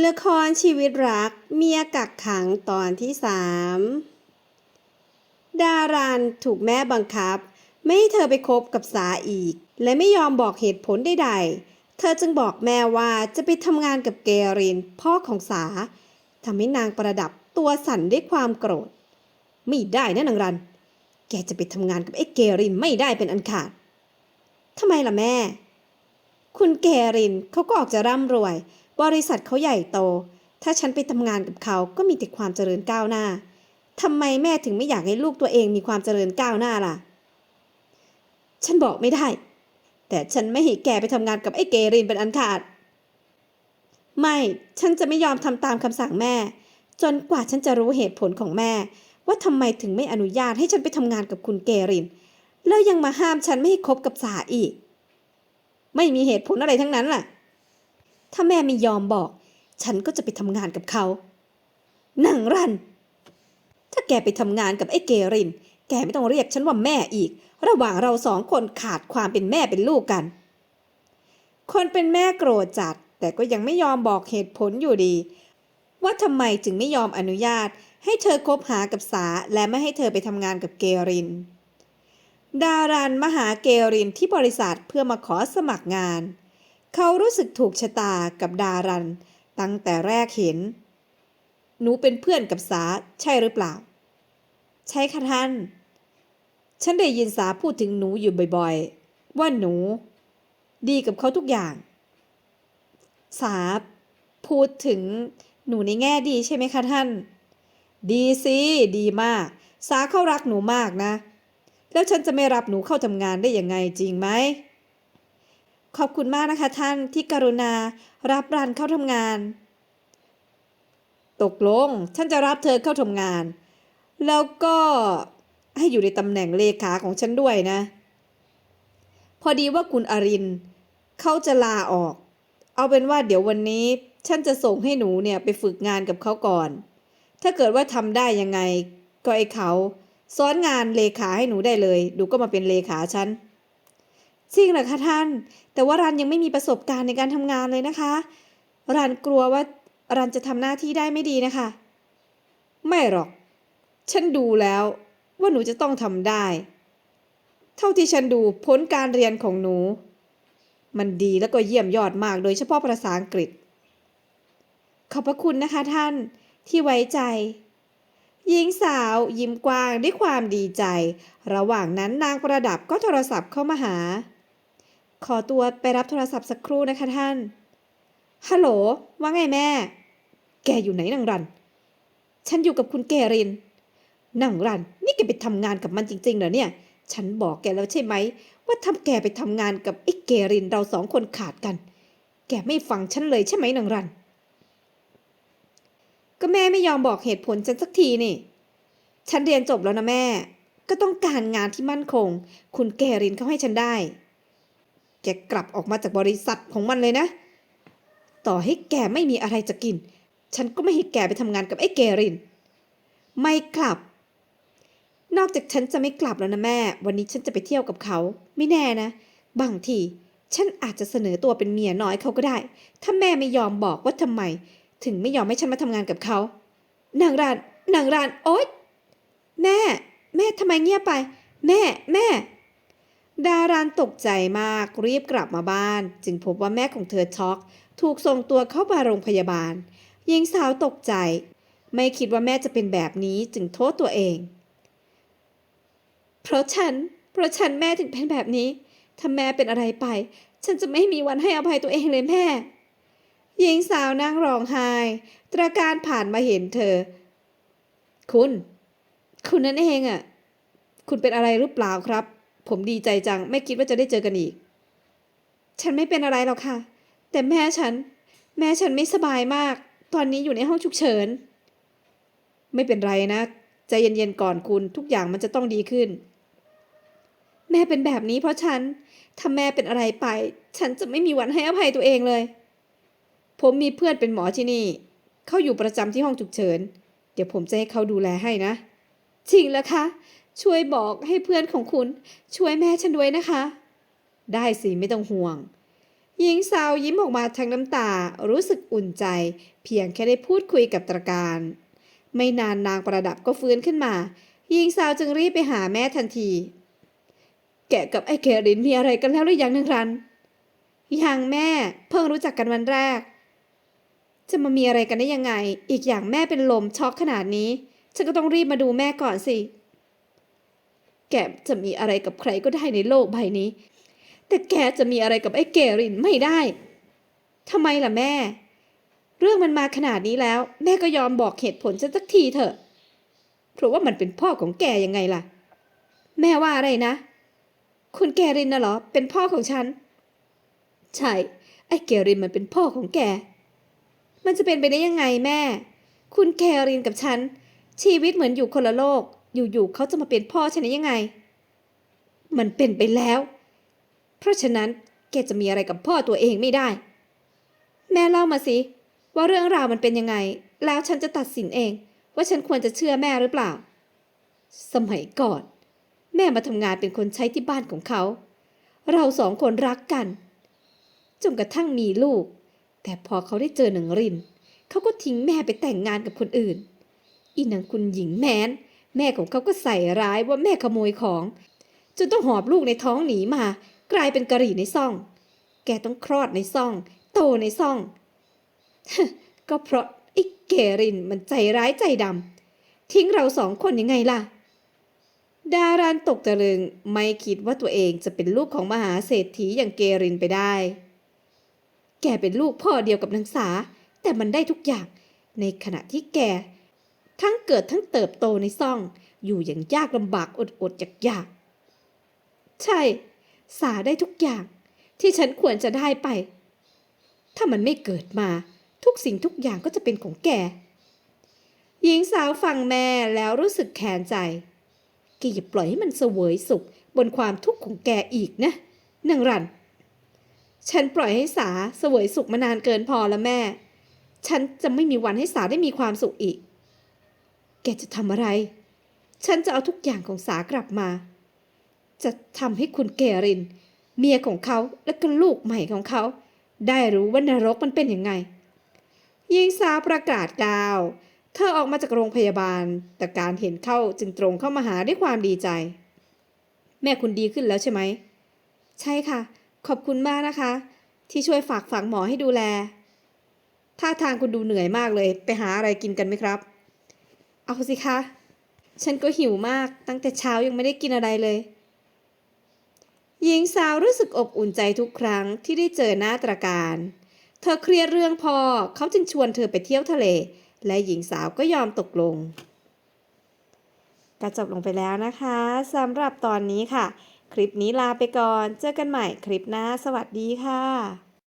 ละครชีวิตรักเมียกักขังตอนที่สามดารันถูกแม่บังคับ ไม่ให้เธอไปคบกับสาอีก และไม่ยอมบอกเหตุผลใดๆ เธอจึงบอกแม่ว่าจะไปทำงานกับเกรินพ่อของสาทำให้นางประดับตัวสั่นด้วยความโกรธ ไม่ได้นะนางรัน แกจะไปทำงานกับไอ้เกรินไม่ได้เป็นอันขาดทำไมล่ะแม่ คุณเกรินเขาก็ออกจะร่ำรวย บริษัทเขาใหญ่โต ถ้าฉันไปทำงานกับเขาก็มีแต่ความเจริญก้าวหน้าทำไมแม่ถึงไม่อยากให้ลูกตัวเองมีความเจริญก้าวหน้าล่ะ ฉันบอกไม่ได้ แต่ฉันไม่ให้แกไปทำงานกับไอ้เกรินเป็นอันขาด ไม่ ฉันจะไม่ยอมทำตามคำสั่งแม่ จนกว่าฉันจะรู้เหตุผลของแม่ ว่าทำไมถึงไม่อนุญาตให้ฉันไปทำงานกับคุณเกริน แล้วยังมาห้ามฉันไม่ให้คบกับสาอีก ไม่มีเหตุผลอะไรทั้งนั้นล่ะ ถ้าแม่ไม่ยอมบอก ฉันก็จะไปทำงานกับเขาหนังรัน ถ้าแกไปทำงานกับไอ้เกริน แกไม่ต้องเรียกฉันว่าแม่อีก ระหว่างเราสองคนขาดความเป็นแม่เป็นลูกกัน คนเป็นแม่โกรธจัด แต่ก็ยังไม่ยอมบอกเหตุผลอยู่ดี ว่าทำไมจึงไม่ยอมอนุญาต ให้เธอคบหากับสาและไม่ให้เธอไปทำงานกับเกริน ดารันมาหาเกรินที่บริษัทเพื่อมาขอสมัครงาน เขารู้สึกถูกชะตากับดารัน ตั้งแต่แรกเห็น หนูเป็นเพื่อนกับสาใช่หรือเปล่า ใช่ค่ะท่าน ฉันได้ยินสาพูดถึงหนูอยู่บ่อยๆ ว่าหนู ดีกับเขาทุกอย่าง สาพูดถึงหนูในแง่ดีใช่ไหมคะท่าน ดีสิดีมาก สาเขารักหนูมากนะ แล้วฉันจะไม่รับหนูเข้าทำงานได้ยังไงจริงไหม ขอบคุณมากนะคะท่านที่กรุณารับรันเข้าทำงาน ตกลงฉันจะรับเธอเข้าทำงาน แล้วก็ให้อยู่ในตำแหน่งเลขาของฉันด้วยนะ พอดีว่าคุณอรินเขาจะลาออก เอาเป็นว่าเดี๋ยววันนี้ฉันจะส่งให้หนูเนี่ยไปฝึกงานกับเขาก่อน ถ้าเกิดว่าทำได้ยังไง ก็ไอ้เขาซ้อนงานเลขาให้หนูได้เลย ดูก็มาเป็นเลขาฉัน จริงเหรอคะท่าน แต่ว่ารันยังไม่มีประสบการณ์ในการทำงานเลยนะคะ รันกลัวว่ารันจะทำหน้าที่ได้ไม่ดีนะคะ ไม่หรอก ฉันดูแล้วว่าหนูจะต้องทำได้ เท่าที่ฉันดูผลการเรียนของหนู มันดีแล้วก็เยี่ยมยอดมากโดยเฉพาะภาษาอังกฤษ ขอบพระคุณนะคะท่านที่ไว้ใจหญิงสาวยิ้มกว้างด้วยความดีใจ ระหว่างนั้นนางประดับก็โทรศัพท์เข้ามาหา ขอตัวไปรับโทรศัพท์สักครู่นะคะท่าน ฮัลโหล ว่าไงแม่ แกอยู่ไหนนางรัน ฉันอยู่กับคุณเกรินนางรัน นี่แกไปทำงานกับมันจริงๆเหรอเนี่ย ฉันบอกแกแล้วใช่ไหม ว่าทำแกไปทำงานกับไอ้เกรินเราสองคนขาดกัน แกไม่ฟังฉันเลยใช่ไหมนางรัน ก็แม่ไม่ยอมบอกเหตุผลฉันสักทีนี่ ฉันเรียนจบแล้วนะแม่ ก็ต้องการงานที่มั่นคง คุณเกรินเขาให้ฉันได้ แกกลับออกมาจากบริษัทของมันเลยนะ ต่อให้แกไม่มีอะไรจะกิน ฉันก็ไม่ให้แกไปทำงานกับไอ้เกริน ไม่กลับ นอกจากฉันจะไม่กลับแล้วนะแม่ วันนี้ฉันจะไปเที่ยวกับเขา ไม่แน่นะ บางทีฉันอาจจะเสนอตัวเป็นเมียน้อยเขาก็ได้ ถ้าแม่ไม่ยอมบอกว่าทำไม ถึงไม่ยอมให้ฉันมาทำงานกับเขา นางราน นางราน โอ๊ย แม่ แม่ทำไมเงียบไป แม่ แม่ ดารานตกใจมากรีบกลับมาบ้าน จึงพบว่าแม่ของเธอช็อก ถูกส่งตัวเข้ามาโรงพยาบาลหญิงสาวตกใจ ไม่คิดว่าแม่จะเป็นแบบนี้จึงโทษตัวเอง เพราะฉัน เพราะฉันแม่ถึงเป็นแบบนี้ ถ้าแม่เป็นอะไรไป ฉันจะไม่มีวันให้อภัยตัวเองเลยแม่หญิงสาวนั่งร้องไห้ตราการผ่านมาเห็นเธอ คุณ คุณนั่นเองอะ่ะ คุณเป็นอะไรหรือเปล่าครับ ผมดีใจจัง ไม่คิดว่าจะได้เจอกันอีก ฉันไม่เป็นอะไรหรอกค่ะ แต่แม่ฉัน แม่ฉันไม่สบายมาก ตอนนี้อยู่ในห้องฉุกเฉิน ไม่เป็นไรนะ ใจเย็นๆก่อนคุณทุกอย่างมันจะต้องดีขึ้น แม่เป็นแบบนี้เพราะฉัน ถ้าแม่เป็นอะไรไป ฉันจะไม่มีวันให้อภัยตัวเองเลย ผมมีเพื่อนเป็นหมอที่นี่ เขาอยู่ประจำที่ห้องฉุกเฉิน เดี๋ยวผมจะให้เขาดูแลให้นะ จริงแล้วคะ ช่วยบอกให้เพื่อนของคุณช่วยแม่ฉันด้วยนะคะ ได้สิไม่ต้องห่วง หญิงสาวยิ้มออกมาทั้งน้ำตารู้สึกอุ่นใจ เพียงแค่ได้พูดคุยกับตรการ ไม่นานนางประดับก็ฟื้นขึ้นมาหญิงสาวจึงรีบไปหาแม่ทันที แกกับไอ้เกรินมีอะไรกันแล้วหรือยังนางรันยังแม่เพิ่งรู้จักกันวันแรก จะมามีอะไรกันได้ยังไง อีกอย่างแม่เป็นลมช็อกขนาดนี้ ฉันก็ต้องรีบมาดูแม่ก่อนสิ แกจะมีอะไรกับใครก็ได้ในโลกใบนี้ แต่แกจะมีอะไรกับไอ้เกรินไม่ได้ทำไมล่ะแม่ เรื่องมันมาขนาดนี้แล้ว แม่ก็ยอมบอกเหตุผลฉันสักทีเถอะ เพราะว่ามันเป็นพ่อของแกยังไงล่ะ แม่ว่าอะไรนะ คุณแกรินน่ะเหรอ เป็นพ่อของฉัน ใช่ ไอ้เกรินมันเป็นพ่อของแก มันจะเป็นไปได้ยังไงแม่ คุณแกรินกับฉัน ชีวิตเหมือนอยู่คนละโลก อยู่ๆเขาจะมาเป็นพ่อฉันได้ยังไง มันเป็นไปแล้ว เพราะฉะนั้นแกจะมีอะไรกับพ่อตัวเองไม่ได้ แม่เล่ามาสิ ว่าเรื่องราวมันเป็นยังไง แล้วฉันจะตัดสินเอง ว่าฉันควรจะเชื่อแม่หรือเปล่า สมัยก่อน แม่มาทำงานเป็นคนใช้ที่บ้านของเขา เราสองคนรักกันจนกระทั่งมีลูก แต่พอเขาได้เจอหนังริน เขาก็ทิ้งแม่ไปแต่งงานกับคนอื่น อีนางคุณหญิงแม้น แม่ของเขาก็ใส่ร้ายว่าแม่ขโมยของ จนต้องหอบลูกในท้องหนีมา กลายเป็นกะหรี่ในซ่อง แกต้องคลอดในซ่อง โตในซ่อง ก็เพราะไอ้เกรินมันใจร้ายใจดำทิ้งเราสองคนยังไงล่ะ ดารันตกตะลึงไม่คิดว่าตัวเองจะเป็นลูกของมหาเศรษฐีอย่างเกรินไปได้ แกเป็นลูกพ่อเดียวกับนางสา แต่มันได้ทุกอย่าง ในขณะที่แก ทั้งเกิดทั้งเติบโตในซ่อง อยู่อย่างยากลำบากอดอดอยากยากๆใช่ สาได้ทุกอย่าง ที่ฉันควรจะได้ไป ถ้ามันไม่เกิดมา ทุกสิ่งทุกอย่างก็จะเป็นของแก หญิงสาวฟังแม่แล้วรู้สึกแค้นใจแกอย่าปล่อยให้มันเสวยสุขบนความทุกข์ของแกอีกนะนางรัน ฉันปล่อยให้สาเสวยสุขมานานเกินพอแล้วแม่ ฉันจะไม่มีวันให้สาได้มีความสุขอีก แกจะทำอะไร ฉันจะเอาทุกอย่างของสากลับมา จะทำให้คุณเกริน เมียของเขาและก็ลูกใหม่ของเขา ได้รู้ว่านรกมันเป็นยังไงหญิงสาวประกาศกล่าว เธอออกมาจากโรงพยาบาล แต่การเห็นเข้าจึงตรงเข้ามาหาด้วยความดีใจ แม่คุณดีขึ้นแล้วใช่ไหม ใช่ค่ะ ขอบคุณมากนะคะ ที่ช่วยฝากฝังหมอให้ดูแลท่าทางคุณดูเหนื่อยมากเลย ไปหาอะไรกินกันไหมครับ เอาสิคะ ฉันก็หิวมากตั้งแต่เช้ายังไม่ได้กินอะไรเลย หญิงสาวรู้สึกอบอุ่นใจทุกครั้งที่ได้เจอหน้าตรการ เธอเครียดเรื่องพอเขาจึงชวนเธอไปเที่ยวทะเล และหญิงสาวก็ยอมตกลงก็จบลงไปแล้วนะคะสำหรับตอนนี้ค่ะ คลิปนี้ลาไปก่อน เจอกันใหม่คลิปหน้า สวัสดีค่ะ